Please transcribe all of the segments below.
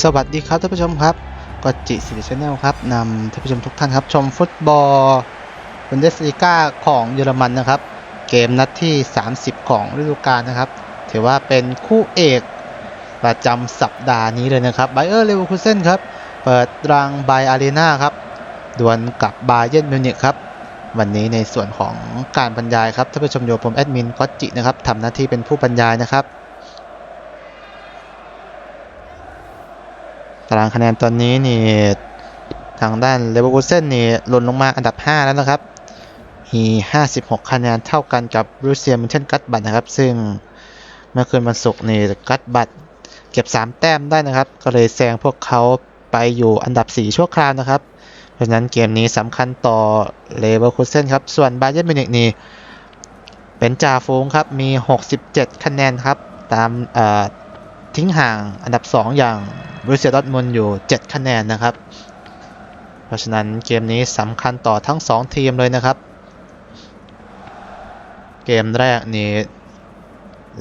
สวัสดีครับท่านผู้ชมครับกอจิสิริชแนลครับนำท่านผู้ชมทุกท่านครับ ชมฟุตบอลบุนเดสลีกาของเยอรมันนะครับ เกมนัดที่ 30 ของฤดูกาลนะครับ ถือว่าเป็นคู่เอกประจำสัปดาห์นี้เลยนะครับไบเออร์เลเวอร์คูเซนครับ เปิดรังไบอารีนาครับดวลกับบาเยนมิวนิกครับ วันนี้ในส่วนของการบรรยายครับท่านผู้ชมโยผมแอดมินก็จินะครับทำหน้าที่เป็นผู้บรรยายนะครับารางคะแนนตอนนี้นี่ทางด้านเลเวอร์คูเซ่นนี่หล่นลงมาอันดับ 5 แล้วนะครับ มี 56 คะแนนเท่ากันกับรูเซียมินเทนกัตบัตนะครับ ซึ่งเมื่อคืนวันศุกร์นี่กัตบัตเก็บ 3 แต้มได้นะครับ ก็เลยแซงพวกเขาไปอยู่อันดับ 4 ชั่วคราวนะครับ เพราะฉะนั้นเกมนี้สำคัญต่อเลเวอร์คูเซ่นครับ ส่วนบาเย r n นมิวนิกนี่เป็นจ่าฝูงครับ มี 67 คะแนนครับ ตามเอ่อ ทิ้งห่างอันดับ 2 อย่างบรูเซียดอร์ทมุนอยู่ 7 คะแนนนะครับ เพราะฉะนั้นเกมนี้สำคัญต่อทั้ง 2 ทีมเลยนะครับ เกมแรกนี้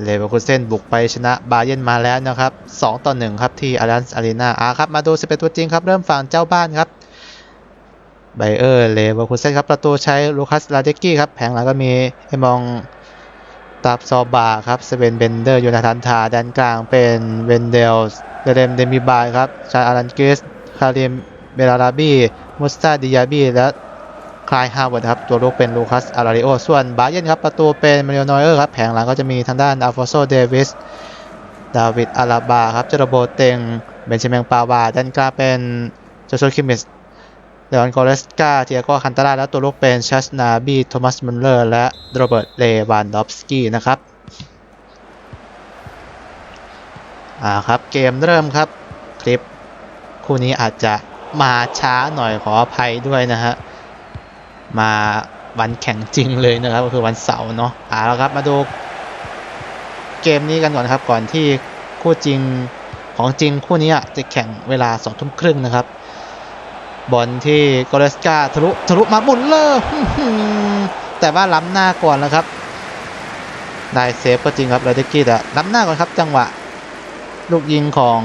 เลเวอร์คูเซนบุกไปชนะบาเย r n มาแล้วนะครับ 2 ต่อ 1 ครับที่อารันส์อารีนาอาครับ มาดู11ตัวจริงครับ เริ่มฝั่งเจ้าบ้านครับไบเออร์เลเวอร์คูเซนครับ ประตูใช้ลูคัสลาเดกกี้ครับ แผงหลังก็มีเอมอง ตาบซอบาครับสเวนเบนเดอร์ยูนาธันทาด้านกลางเป็นเวนเดลเดเรมเดมิบายครับชาอารันกิสคาริมเบลาราบีมุสตาดิยาบีและคลายฮาวเวิร์ดครับตัวลูกเป็นลูคัสอาราริโอส่วนบาเยนครับประตูเป็นมาริโอนอยเออร์ครับแผงหลังก็จะมีทางด้านอัลฟอโซเดวิสดาวิดอาราบาครับเจโรโบเตงเบนชเมงปาวาด้านกลางเป็นโจโชคิมิส เลออนกอเรสกาเทียโกคันตาราและตัวลูกเป็นชัสนาบีโทมัสมุลเลอร์และโรเบิร์ตเลวานดอฟสกี้นะครับอ่าครับเกมเริ่มครับคลิป คู่นี้อาจจะมาช้าหน่อยขออภัยด้วยนะฮะ มาวันแข่งจริงเลยนะครับก็คือวันเสาร์เนาะอ่าแล้วครับมาดูเกมนี้กันก่อนครับก่อนที่คู่จริงของจริงคู่นี้อะจะแข่งเวลาสองทุ่มครึ่งนะครับ บอลที่กอเรสกาทะลุทะลุมาบุลเลอร์แต่ว่าล้ำหน้าก่อนแล้วครับ ได้เซฟก็จริงครับลาเดกี้แต่ล้ำหน้าก่อนครับจังหวะ ลูกยิงของ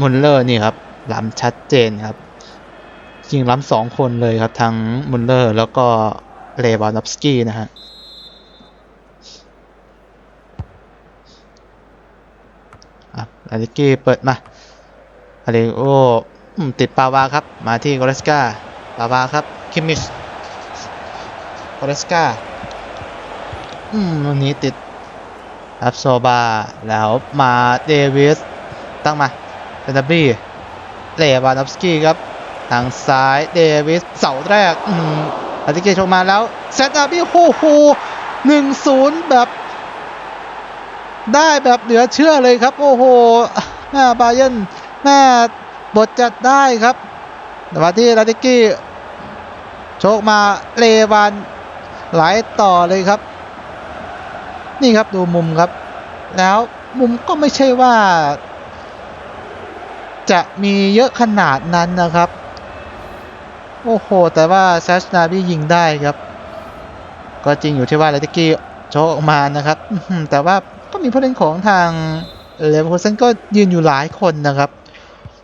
มุลเลอร์นี่ครับล้ำชัดเจนครับยิงล้ำสองคนเลยครับทั้งมุลเลอร์แล้วก็เลวานอฟสกี้นะฮะอะลาเดกี้เปิดมาอาเลโอ ติดปาวาครับ มาที่กอเรสกาปาวาครับ คิมมิชกอเรสกาอืมวันนี้ติดอับโซบา แล้วมาเดวิส ตั้งมาเซนดับบี้เลวานอฟสกี้ครับ ทางซ้ายเดวิส เสาแรก อืมอาติเกชกมาแล้ว เซนดับบี้โอ้โหหนึ่งศูนย์แบบ ได้แบบเหลือเชื่อเลยครับ โอ้โหแม่บาเยนแม่ บทจัดได้ครับแต่ว่าที่ลาติกี้โชคมาเลวานไหลต่อเลยครับ นี่ครับดูมุมครับ แล้วมุมก็ไม่ใช่ว่า จะมีเยอะขนาดนั้นนะครับ โอ้โห แต่ว่าแซชนาบี้ยิงได้ครับ ก็จริงอยู่ที่ว่าลาติกี้โชคออกมานะครับ แต่ว่าก็มีผู้เล่นของทางเลเวอร์คูเซนก็ยืนอยู่หลายคนนะครับ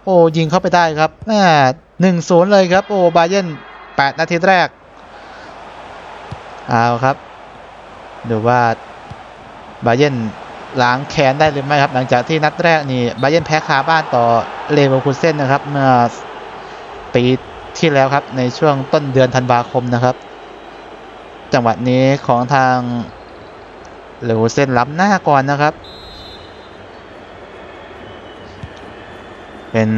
โอ้ยิงเข้าไปได้ครับแม่หนึ่งศูนย์เลยครับ โอ้บาเยนแปดนาทีแรก เอาครับ ดูว่าบาเยนล้างแค้นได้หรือไม่ครับ หลังจากที่นัดแรกนี่บาเยนแพ้คาบ้านต่อเลเวอร์คูเซนนะครับ เมื่อปีที่แล้วครับในช่วงต้นเดือนธันวาคมนะครับ จังหวะนี้ของทางเลเวอร์คูเซนล้ำหน้าก่อนนะครับ เป็น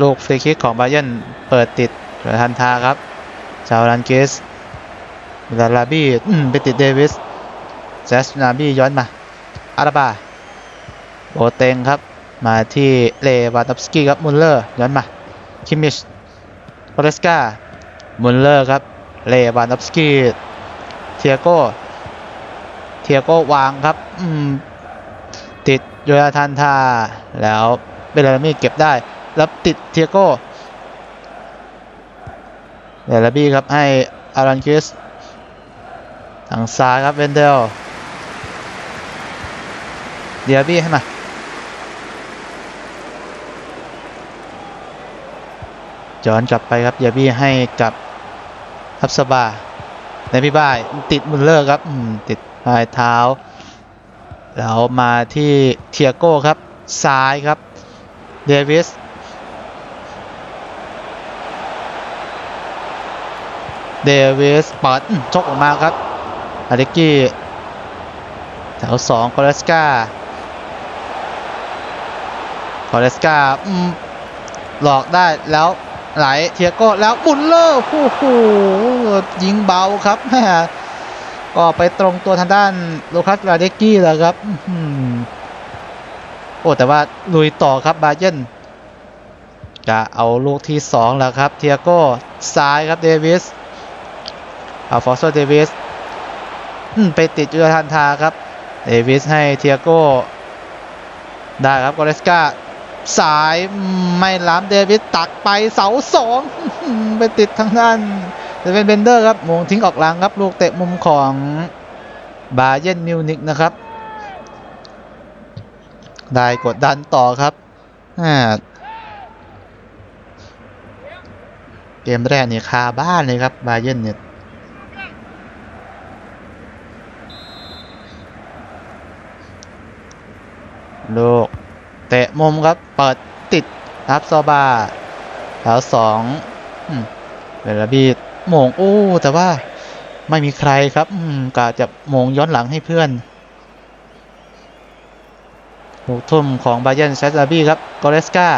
ลูกฟรีคิกของบาเย r n เปิดติดทันทาครับชาวรันเกสลาลาบี้ไปติดเดวิสแซสนาบี้ย้อนมาอาราบาโบเตงครับ มาที่เลวานอฟสกี้ครับมุลเลอร์ย้อนมาคิมิชโอเรสกามุลเลอร์ครับเลวานอฟสกี้เทียโก้เทียโก้วางครับติดโยอาทันทาแล้วเบลลามี่เก็บได้ แล้วติดเทียโก้เดลาบี้ครับให้อารันคิสทางซ้ายครับเวนเดลเดียบี้ให้มาย้อนกลับไปครับยาบี้ให้กับทับสบาในพี่บ้ายติดมุลเลอร์ครับติดปลายเท้า แล้วมาที่เทียโก้ครับ ซ้ายครับ เดวิส เดวิสเปิดชกออกมาครับอาริกี้แถวสองกอเลสกากอเลสกาหลอกได้แล้วไหลเทียโก้แล้วบุลเลอร์โอ้โหยิงเบาครับแม่ก็ไปตรงตัวทางด้านโลคัสลาเดกี้แล้วครับโอ้แต่ว่าลุยต่อครับบาเยนจะเอาลูกที่สองแล้วครับ เทียโก้ซ้ายครับเดวิส อัลฟอนโซเดวิสอืมไปติดยูทันทาครับ เดวิสให้เทียโก้ ได้ครับกอเรสกาสายไม่ล้ำเดวิสตักไปเสาสองไปติดทางด้านเดวินเบนเดอร์ครับมงทิ้งออกหลังครับ ลูกเตะมุมของบาเยนมิวนิกนะครับ ได้กดดันต่อครับเกมแรกนี่คาบ้านเลยครับบาเยนเนี่ย ลูกเตะมุมครับ เปิดติดอัพซอบาแล้วสองเวลาบีดมงโอ้แต่ว่าไม่มีใครครับกะจะมงย้อนหลังให้เพื่อนลูกทุ่มของบาเยนแซดาบี้ครับกอเรสกา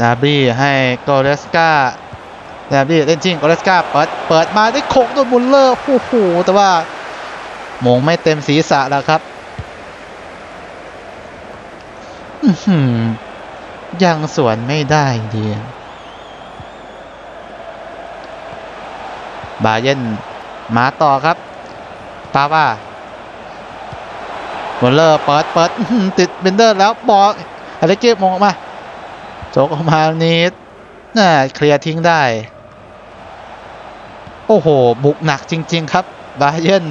ดาบี้ให้กอเรสกาดาบี้เล่นจริงกอเรสกาเปิดเปิดมาได้โขกด้วยมุลเลอร์โอ้โหแต่ว่า มงไม่เต็มศีรษะแล้วครับยังสวนไม่ได้เดียบาเยนมาต่อครับปาว่าบอลเลอร์เปิดเปิดติดเบนเดอร์แล้วบอลอะไรเก็บมงออกมาโจกออกมานิดน่าเคลียร์ทิ้งได้ โอ้โห บุกหนักจริง ๆ ครับ บาเยน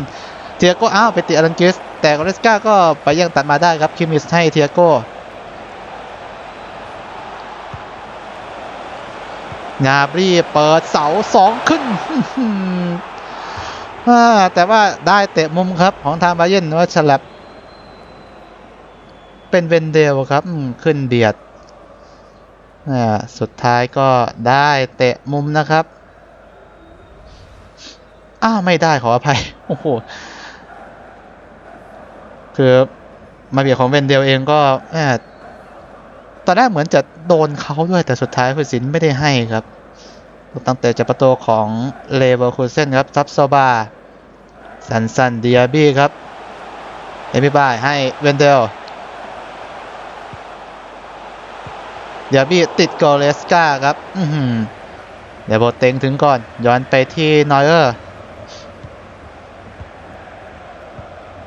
เทียโก้อ้าวไปติดอลันเกสแต่กอเรสกาก็ไปยังตัดมาได้ครับคิมิสให้เทียโก้งาบรีเปิดเสาสองขึ้นแต่ว่าได้เตะมุมครับของทางบาเยนว่าฉลับ เป็นเวนเดลครับขึ้นเบียดอ่าสุดท้ายก็ได้เตะมุมนะครับ อ้าว ไม่ได้ขออภัย โอ้โห คือมาเบียของเวนเดลเองก็แหม่ตอนแรกเหมือนจะโดนเขาด้วยแต่สุดท้ายผู้สินไม่ได้ให้ครับตั้งแต่จากประตูของเลเวอร์คูเซนครับซับโซบาสันสันเดียบี้ครับเอมิบายให้เวนเดลเดียบี้ติดกอเลสกาครับเดี๋ยวโบเต็งถึงก่อน ย้อนไปที่นอยเออร์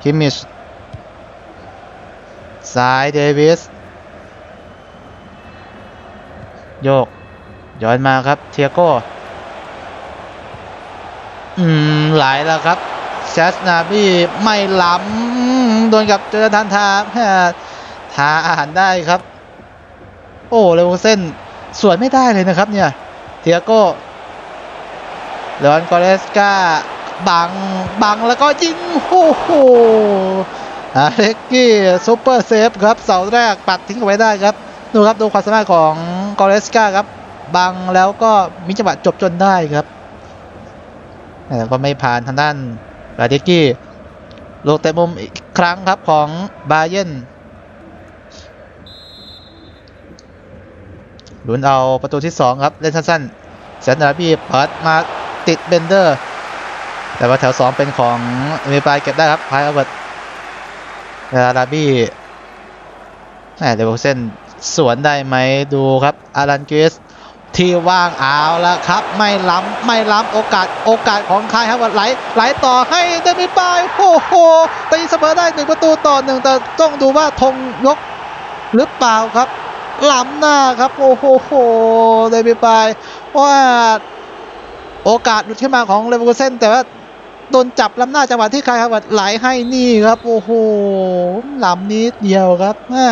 คิมมิช ซ้ายเดวิส โยก ย้อนมาครับเทียโก้ อืม หลายแล้วครับแชสนาบี้ไม่ล้ำโดนกับเจอทันทาแม่ทาอาหารได้ครับ โอ้เลวเส้นสวนไม่ได้เลยนะครับเนี่ย เทียโก้เลอนกอเรสกาบัง บังแล้วก็ยิง โอ้โห อาเล็กกี้ซูเปอร์เซฟครับเสาแรกปัดทิ้งไว้ได้ครับดูครับดูความสามารถของกอเรสกาครับบังแล้วก็มีจังหวะจบจนได้ครับแต่ก็ไม่ผ่านทางด้านอาเล็กกี้ลูกเตะมุมอีกครั้งครับของบาเยนลุ้นเอาประตูที่ 2 ครับเล่นสั้นๆแซนดาบี้เปิดมาติดเบนเดอร์ แต่ว่าแถว 2 เป็นของเมปายเก็บได้ครับพายอาเวิร์ด เวลาดาบี้เดวเซนสวนได้ไหมดูครับอารันกิสที่ว่างเอาแล้วครับ ไม่ล้ำไม่ล้ำโอกาสโอกาสของใครครับไหลไหลต่อให้เดมิบายโอ้โหตีเสมอได้หนึ่งประตูต่อหนึ่งแต่ต้องดูว่าธงยกหรือเปล่าครับล้ำหน้าครับโอ้โหเดมิบายว่าโอกาสหลุดขึ้นมาของเลเวอร์เซนแต่ว่า โดนจับล้ำหน้าจังหวะที่ใครครับไหลให้นี่ครับ โอ้โหลำนิดเดียวครับแม่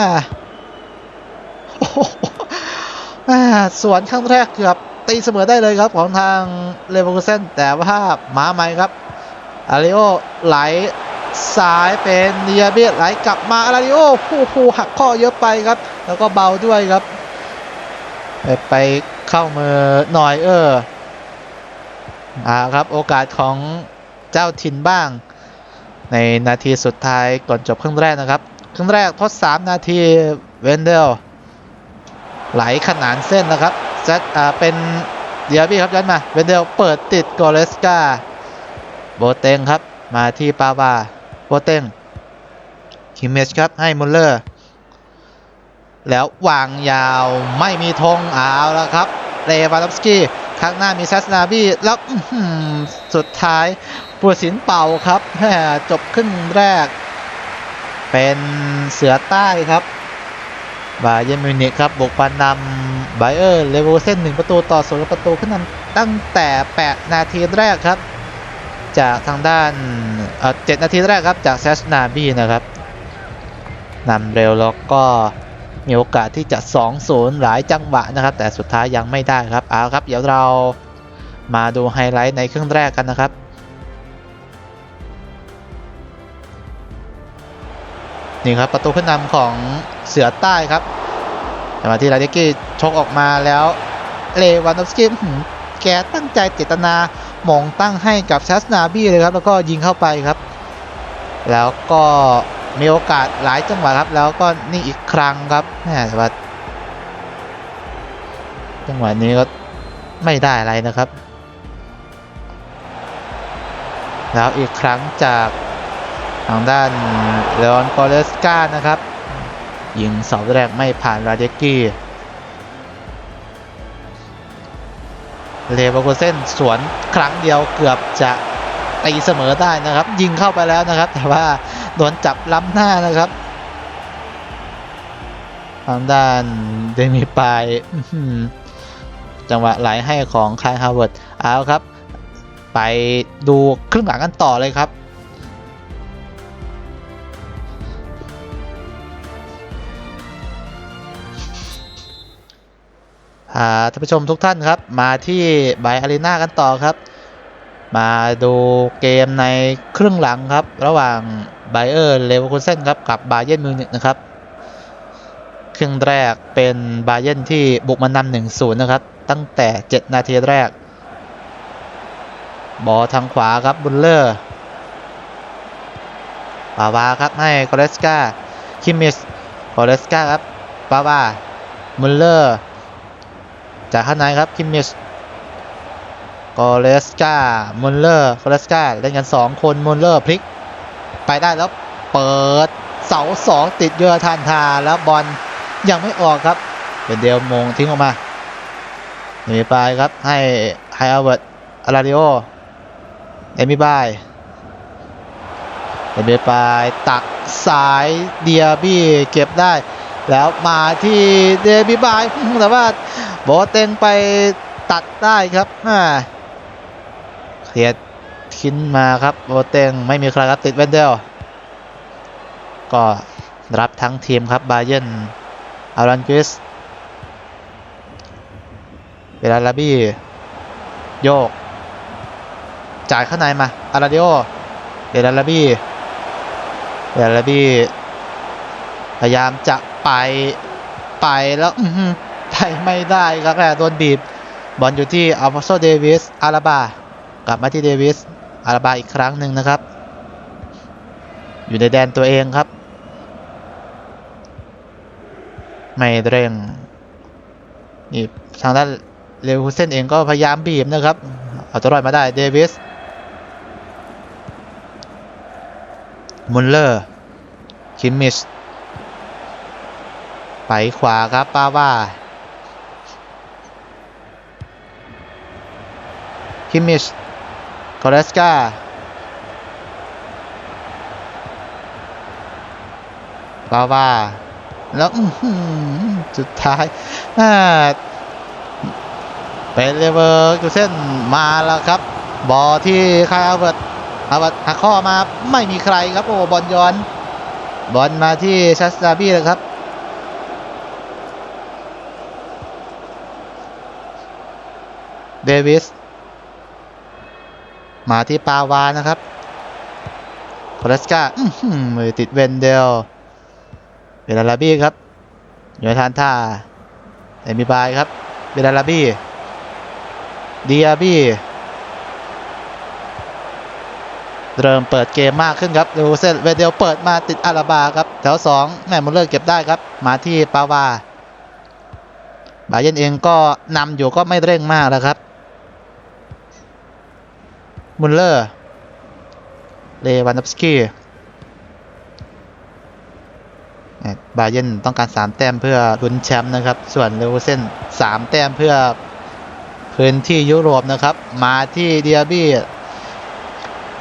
โอ้โหอ่าสวนครั้งแรกเกือบตีเสมอได้เลยครับของทางเลเวอร์เซนแต่ว่ามาใหม่ครับอาริโอไหลซ้ายเป็นเนียเบียไหลกลับมาอาริโอผู้ผู้หักข้อเยอะไปครับ แล้วก็เบาด้วยครับ ไปไปเข้ามือหน่อยเอออ่าครับโอกาสของ เจ้าถิ่นบ้าง ในนาทีสุดท้ายก่อนจบครึ่งแรกนะครับ ครึ่งแรกทด 3 นาทีเวนเดลไหลขนานเส้นนะครับเซตอ่าเป็นเดียบี้ครับย้อนมาเวนเดลเปิดติดกอเลสกาโบเตงครับมาที่ปาวาโบเตงคิมเมชครับให้มุลเลอร์ แล้ววางยาวไม่มีธงเอาแล้วครับเลวานดอฟสกี้ข้างหน้ามีซัสนาบี้แล้วสุดท้าย ผู้สินเป่าครับจบครึ่งแรก เป็นเสือใต้ครับบาเยมินิครับบุกมานำไบเออร์เลเวอร์เซนหนึ่งประตูต่อศูนย์ประตูขึ้นนำตั้งแต่ 8 นาทีแรกครับ จากทางด้านเอ่อ7นาทีแรกครับ จากแซสนาบี้นะครับนำเร็วแล้วก็มีโอกาสที่จะ 2-0 หลายจังหวะนะครับ แต่สุดท้ายยังไม่ได้ครับเอาครับ เดี๋ยวเรามาดูไฮไลท์ในครึ่งแรกกันนะครับ นี่ครับประตูขึ้นนำของเสือใต้ครับจังหวะที่ลาเดกี้ชกออกมาแล้วเลวานอฟสกี้แกตั้งใจเจตนามองตั้งให้กับชัสนาบี้เลยครับ แล้วก็ยิงเข้าไปครับ แล้วก็มีโอกาสหลายจังหวะครับ แล้วก็นี่อีกครั้งครับแหมแต่ว่าจังหวะนี้ก็ไม่ได้อะไรนะครับ แล้วอีกครั้งจาก ทางด้านเลออนกอเลสกานะครับ ยิงเสาแรกไม่ผ่านราเดกกี้เลเวอร์คูเซนสวนครั้งเดียวเกือบจะตีเสมอได้นะครับ ยิงเข้าไปแล้วนะครับ แต่ว่าโดนจับล้ำหน้านะครับทางด้านเดมีปายจังหวะไหลให้ของคายฮาวเวิร์ดเอาครับ ไปดูครึ่งหลังกันต่อเลยครับ ท่านผู้ชมทุกท่านครับ มาที่ไบอารีนากันต่อครับ มาดูเกมในครึ่งหลังครับ ระหว่างไบเออร์เลเวอร์คูเซนครับกับบาเยนมิวนิกนะครับครึ่งแรกเป็นบาเย r n ที่บุกมานำหนึ่งศูนย์นะครับ ตั้งแต่ 7 นาทีแรก บอทางขวาครับบุลเลอร์ปาวาครับให้กอเลสกาคิมิสกอเลสกาครับปาวามุลเลอร์ จากข้างในครับคิมมิชกอเลสกามุลเลอร์กอเลสกาเล่นกัน 2 คนมุลเลอร์พลิก ไปได้แล้วเปิดเสาสองติดเรือทานทาแล้วบอลยังไม่ออกครับ เป็นเดียวมงทิ้งออกมาเอมิบายครับให้ไฮอาเวิร์ดอาราดิโอเอมิบายเอมิบายตักสายเดียบี้เก็บได้ แล้วมาที่เดบิบายแต่ว่า โบเต็งไปตัดได้ครับอ่าเคลียร์ทิ้นมาครับโบเต็งไม่มีใครครับติดเวนเดลก็รับทั้งทีมครับบาเยนอารันกิสเวลาลาบี้โยก จ่ายข้างในมาอาราดิโอเวลาลาบี้เวลาลาบี้พยายามจะไปไปแล้ว ไปไม่ได้ครับแต่โดนบีบบอลอยู่ที่อัลฟาโซเดวิสอาราบากลับมาที่เดวิสอาราบาอีกครั้งหนึ่งนะครับ อยู่ในแดนตัวเองครับ ไม่เร่งนี่ทางด้านเลวคูเซนเองก็พยายามบีบนะครับ เอาตัวรอดมาได้เดวิสมุลเลอร์ คิมมิช ไปขวาครับป้าว่า คิมมิชกอเรสกาป้าวาแล้วอื้อหือสุดท้ายเป็นเลเวอร์กูเซนมาแล้วครับ บอลที่คาอาเวิร์ดอาเวิร์ดหักข้อมาไม่มีใครครับ โอ้บอลย้อน บอลมาที่ชัสตาบี้เลยครับเดวิส มาที่ปาวานะครับโคเลสกาอื้อหือมือติดเวนเดลเวลาลาบี้ครับอยู่ในทานท่าเอมิบายครับเวลาลาบี้ดีอาบี้เริ่มเปิดเกมมากขึ้นครับดูเซนเวเดลเปิดมาติดอาราบาครับแถว2แม่มุลเลอร์เก็บได้ครับ มาที่ปาวาบาเยนเองก็นำอยู่ก็ไม่เร่งมากแล้วครับ มุลเลอร์ เลวานดอฟสกี้บาเยนต้องการ 3 แต้มเพื่อลุ้นแชมป์นะครับ ส่วนเลวเซน3 แต้มเพื่อพื้นที่ยุโรปนะครับ มาที่เดียบี้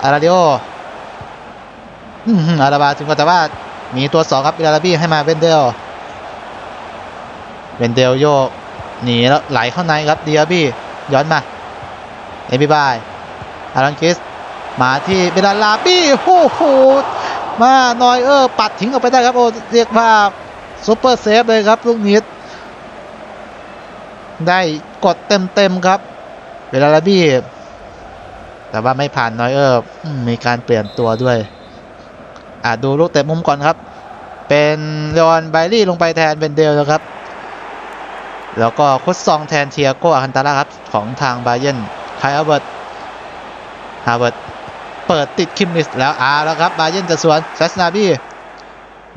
อาราดิโออื้อหืออาราบาถึงก็แต่ว่ามีตัวสองครับอาราบี้ให้มาเวนเดล เวนเดลโยกหนีแล้วไหลเข้าในครับเดีอาบี้ย้อนมา เอบิบาย อารันคิสมาที่เบลาลาบี้โอ้โหมานอยเออร์ปัดทิ้งออกไปได้ครับโอ้เรียกว่าซูเปอร์เซฟเลยครับลูกนี้ได้กดเต็มๆครับเบลาลาบี้แต่ว่าไม่ผ่านนอยเออร์มีการเปลี่ยนตัวด้วยอะดูลูกเตะมุมก่อนครับ เป็นเลอนไบรี่ลงไปแทนเบนเดลนะครับ แล้วก็คุดซองแทนเทียโกอาคันตาร่าครับ ของทางบาเยนไคลเอเบิร์ต ฮาเบิร์ตเปิดติดคิมมิสแล้วอาแล้วครับบาเยนจะสวนแซสนาบี้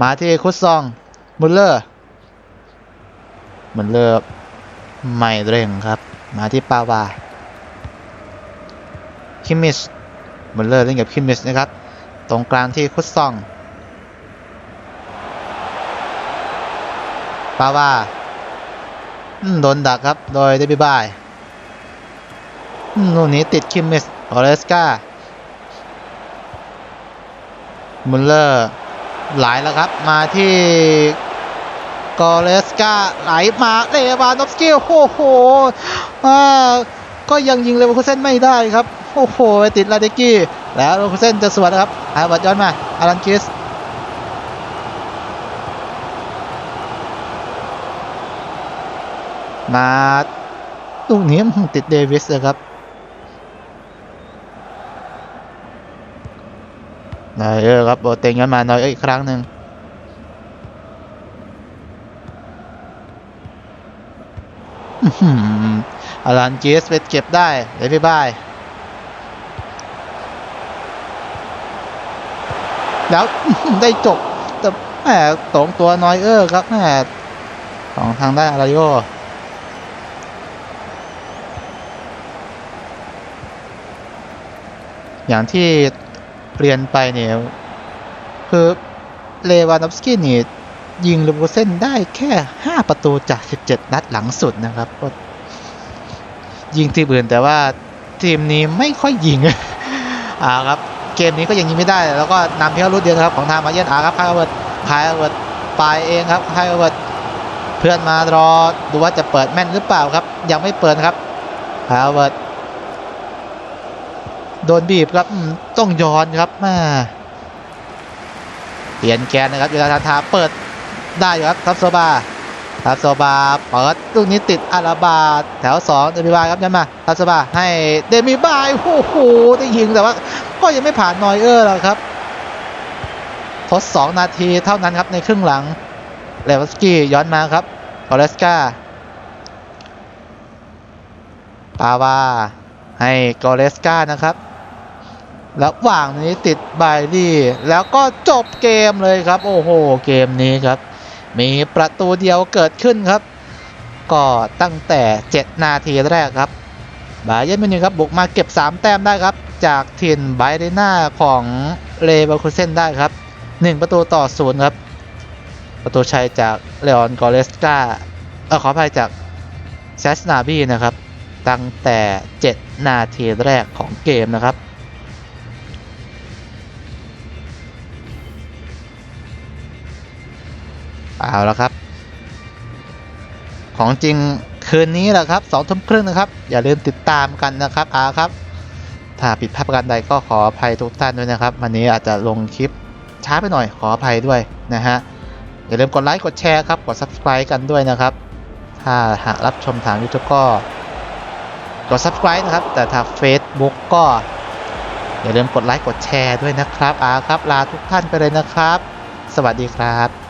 มาที่คุดซองมุลเลอร์มุลเลอร์ไม่เร่งครับ มาที่ปาวาคิมมิชมุลเลอร์เล่นกับคิมมิชนะครับ ตรงกลางที่คุดซองปาว่าโดนดักครับ โดยเดบิบาย ลูกนี้ติดคิมเมิชออเรสกามุลเลอร์ไหลแล้วครับ มาที่กอเรสกาไหลมาเลวานอฟสกี้โอ้โหอ่าก็ยังยิงเลเวอร์คูเซนไม่ได้ครับ โอ้โห ไปติดลาเดกี้ แล้วเลเวอร์คูเซนจะสวนนะครับอาบัดย้อนมา อารันคิสมาลูกนี้ติดเดวิสนะครับ นอยเออครับโบเต็งย้อนมานอยเอออีกครั้งหนึ่งอื้อหืออารันเกสไปเก็บได้เลยพี่บาย แล้วได้จบแต่แหมตรงตัวนอยเออร์ครับแหมของทางด้านอาราโยอย่างที่ เรียนไปเนี่ยคือเลวานอฟสกี้นี่ยิงลูโบเซนได้แค่ 5 ประตูจาก 17 นัดหลังสุดนะครับ ยิงทีมอื่นแต่ว่าทีมนี้ไม่ค่อยยิงอ่าครับ เกมนี้ก็ยังยิงไม่ได้ แล้วก็นำเพียงรุ่นเดียวครับของทางมาเยนอาครับคายเวิร์ดคายเวิร์ดไปเองครับคายเวิร์ดเพื่อนมารอดูว่าจะเปิดแม่นหรือเปล่าครับ ยังไม่เปิดครับคายเวิร์ด โดนบีบครับต้องย้อนครับม่เปลี่ยนแกนนะครับเวลาทาทาเปิดได้อยู่ครับทับโซบาทับโซบาเปิดลูกนี้ติดอาราบาแถว2เดมิบายครับยันมาทับโซบาให้เดมิบายโอ้โหได้ยิงแต่ว่าก็ยังไม่ผ่านนอยเออร์หรอกครับทด2นาทีเท่านั้นครับในครึ่งหลังเลวสกี้ย้อนมาครับกอเลสกาปาวาให้กอเลสกานะครับ แล้วว่างนี้ติดไบลี่แล้วก็จบเกมเลยครับ โอ้โห เกมนี้ครับ มีประตูเดียวเกิดขึ้นครับ ก็ตั้งแต่ 7 นาทีแรกครับ บาเยร์นมินิครับบุกมาเก็บ 3 แต้มได้ครับ จากถิ่นไบเรน่าของเลเวอร์คูเซนได้ครับ 1 ประตูต่อศูนย์ครับ ประตูชัยจากเลออนกอเลสกาเออขออภัยจากแซสนาบีนะครับ ตั้งแต่ 7 นาทีแรกของเกมนะครับ เอาละครับ ของจริงคืนนี้แหละครับสองทุ่มครึ่งนะครับ อย่าลืมติดตามกันนะครับอาครับ ถ้าผิดพลาดประการใดก็ขออภัยทุกท่านด้วยนะครับ วันนี้อาจจะลงคลิปช้าไปหน่อยขออภัยด้วยนะฮะ อย่าลืมกดไลค์กดแชร์ครับ กด subscribe กันด้วยนะครับ ถ้าหากรับชมทาง YouTube ก็กด subscribe นะครับ แต่ทา Facebook ก็ อย่าลืมกดไลค์กดแชร์ด้วยนะครับอาครับ ลาทุกท่านไปเลยนะครับ สวัสดีครับ